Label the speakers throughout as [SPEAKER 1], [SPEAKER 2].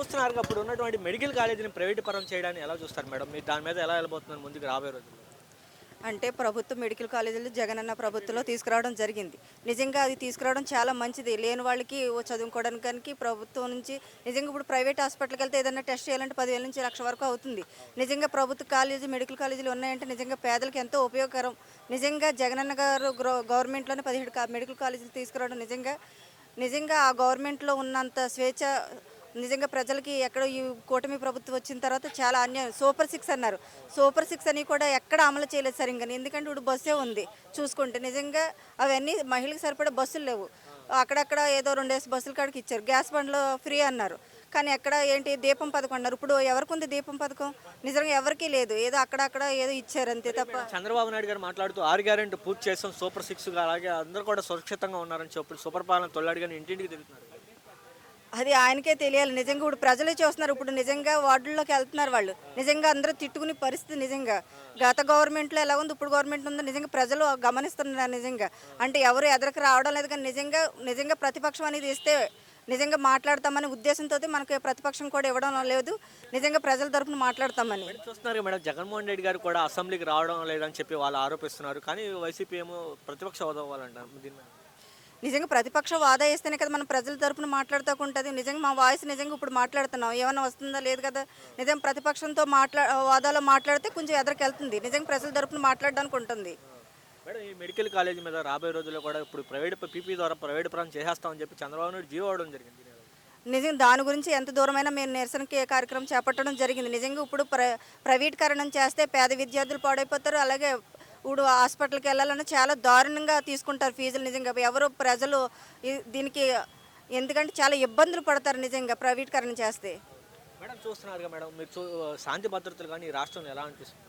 [SPEAKER 1] చూస్తున్నారు అప్పుడు ఉన్నటువంటి మెడికల్ కాలేజీని ప్రైవేట్ పరం చేయడాన్ని ఎలా చూస్తారు మేడం? మీరు దాని మీద ఎలా వెళ్ళబోతున్నారు ముందుకు రాబోయే రోజుల్లో?
[SPEAKER 2] అంటే ప్రభుత్వ మెడికల్ కాలేజీలు జగనన్న ప్రభుత్వంలో తీసుకురావడం జరిగింది. నిజంగా అది తీసుకురావడం చాలా మంచిది. లేని వాళ్ళకి ఓ చదువుకోవడానికి ప్రభుత్వం నుంచి నిజంగా ఇప్పుడు ప్రైవేట్ హాస్పిటల్కి వెళ్తే ఏదైనా టెస్ట్ చేయాలంటే పదివేల నుంచి లక్ష వరకు అవుతుంది. నిజంగా ప్రభుత్వ కాలేజీ మెడికల్ కాలేజీలు ఉన్నాయంటే నిజంగా పేదలకు ఎంతో ఉపయోగకరం. నిజంగా జగనన్న గారు గ్రో- గవర్నమెంట్లోనే పదిహేడు మెడికల్ కాలేజీలు తీసుకురావడం నిజంగా నిజంగా ఆ గవర్నమెంట్లో ఉన్నంత స్వేచ్ఛ నిజంగా ప్రజలకి ఎక్కడ ఈ కూటమి ప్రభుత్వం వచ్చిన తర్వాత చాలా అన్యాయం సూపర్ సిక్స్ అన్నారు. సూపర్ సిక్స్ అని కూడా ఎక్కడ అమలు చేయలేదు సరిగ్గా. ఎందుకంటే ఇప్పుడు బస్సే ఉంది. చూసుకుంటే నిజంగా అవన్నీ మహిళలకు సరిపడే బస్సులు లేవు. అక్కడక్కడ ఏదో రెండేసి బస్సులు కాడికి ఇచ్చారు. గ్యాస్ బండ్లు ఫ్రీ అన్నారు. కానీ ఎక్కడ ఏంటి దీపం పథకం అన్నారు. ఇప్పుడు ఎవరికి ఉంది దీపం పథకం? నిజంగా ఎవరికీ లేదు. ఏదో అక్కడక్కడ ఏదో ఇచ్చారు అంతే తప్ప.
[SPEAKER 1] చంద్రబాబు నాయుడు గారు మాట్లాడుతూ ఆరు గ్యారెంటీ పూర్తి చేస్తాం. సూపర్ సిక్స్ అలాగే అందరూ కూడా సురక్షితంగా ఉన్నారని చెప్పి సూపర్ పాలన తొలడి కానీ ఇంటింటికి తిరుగుతున్నారు.
[SPEAKER 2] అది ఆయనకే తెలియాలి. నిజంగా ఇప్పుడు ప్రజలే చూస్తున్నారు. ఇప్పుడు నిజంగా వార్డుల్లోకి వెళ్తున్నారు వాళ్ళు. నిజంగా అందరూ తిట్టుకునే పరిస్థితి నిజంగా. గత గవర్నమెంట్లో ఎలా ఉంది? ఇప్పుడు గవర్నమెంట్ ఉందో? నిజంగా ప్రజలు గమనిస్తున్నారు నిజంగా? అంటే ఎవరు ఎదరికి రావడం లేదు కానీ నిజంగా నిజంగా ప్రతిపక్షం అనేది ఇస్తే నిజంగా మాట్లాడతామనే ఉద్దేశంతో మనకి ప్రతిపక్షం కూడా ఇవ్వడం లేదు. నిజంగా ప్రజల తరపున మాట్లాడతామని.
[SPEAKER 1] చూస్తున్నారు మేడం జగన్మోహన్ రెడ్డి గారు కూడా అసెంబ్లీకి రావడం లేదని చెప్పి వాళ్ళు ఆరోపిస్తున్నారు. కానీ వైసీపీ ఏమో ప్రతిపక్ష హోదా అవ్వాలంటారు
[SPEAKER 2] నిజంగా ప్రతిపక్ష వాదా వేస్తేనే కదా మనం ప్రజల తరపున మాట్లాడుతూ ఉంటుంది నిజంగా మా వాయిస్ నిజంగా ఇప్పుడు మాట్లాడుతున్నాం ఏమైనా వస్తుందా లేదు కదా? నిజంగా ప్రతిపక్షంతో మాట్లా వాదాలో మాట్లాడితే కొంచెం ఎదరికి వెళ్తుంది నిజంగా ప్రజల తరపున మాట్లాడడానికి ఉంటుంది.
[SPEAKER 1] మేడం ఈ మెడికల్ కాలేజ్ మీద రాబోయే రోజుల్లో కూడా ఇప్పుడు ప్రైవేట్ పీపీ ద్వారా ప్రైవేట్ పరం చేసేస్తామని చెప్పి చంద్రబాబు నాయుడు జీవో అవడం జరిగింది.
[SPEAKER 2] నిజంగా దాని గురించి ఎంత దూరమైనా మేము నిరసనకి కార్యక్రమం చేపట్టడం జరిగింది. నిజంగా ఇప్పుడు ప్ర ప్రైవేటీకరణం చేస్తే పేద విద్యార్థులు పాడైపోతారు. అలాగే ఇప్పుడు హాస్పిటల్కి వెళ్ళాలన్నా చాలా దారుణంగా తీసుకుంటారు ఫీజులు నిజంగా. ఎవరు ప్రజలు దీనికి ఎందుకంటే చాలా ఇబ్బందులు పడతారు నిజంగా ప్రైవేటీకరణ చేస్తే.
[SPEAKER 1] మేడం చూస్తున్నారు మేడం మీరు శాంతి భద్రతలు కానీ ఈ రాష్ట్రంలో ఎలా అనిపిస్తుంది?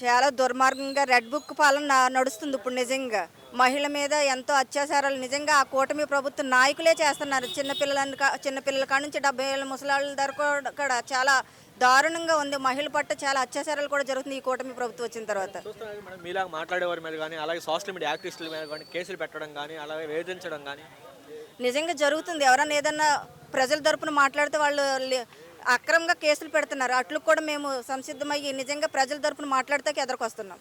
[SPEAKER 2] చాలా దుర్మార్గంగా రెడ్ బుక్ పాలన నడుస్తుంది ఇప్పుడు నిజంగా. మహిళ మీద ఎంతో అత్యాచారాలు నిజంగా ఆ కూటమి ప్రభుత్వ నాయకులే చేస్తున్నారు. చిన్నపిల్లలని చిన్నపిల్లల కాడ నుంచి డెబ్బై ఏళ్ళ ముసలాళ్ళ వరకు కూడా చాలా దారుణంగా ఉంది. మహిళ పట్ల చాలా అత్యాచారాలు కూడా జరుగుతుంది ఈ కూటమి ప్రభుత్వం వచ్చిన తర్వాత.
[SPEAKER 1] మీలాగా మాట్లాడేవారి మీద కానీ అలాగే సోషల్ మీడియా యాక్టివిస్టుల మీద కానీ కేసులు పెట్టడం కానీ అలాగే వేధించడం కానీ
[SPEAKER 2] నిజంగా జరుగుతుంది. ఎవరైనా ఏదన్నా ప్రజల తరపున మాట్లాడితే వాళ్ళు అక్రమంగా కేసులు పెడుతున్నారు. అట్లు కూడా మేము సంసిద్ధమయ్యి నిజంగా ప్రజల తరపున మాట్లాడితే ఎదరికొస్తున్నాం.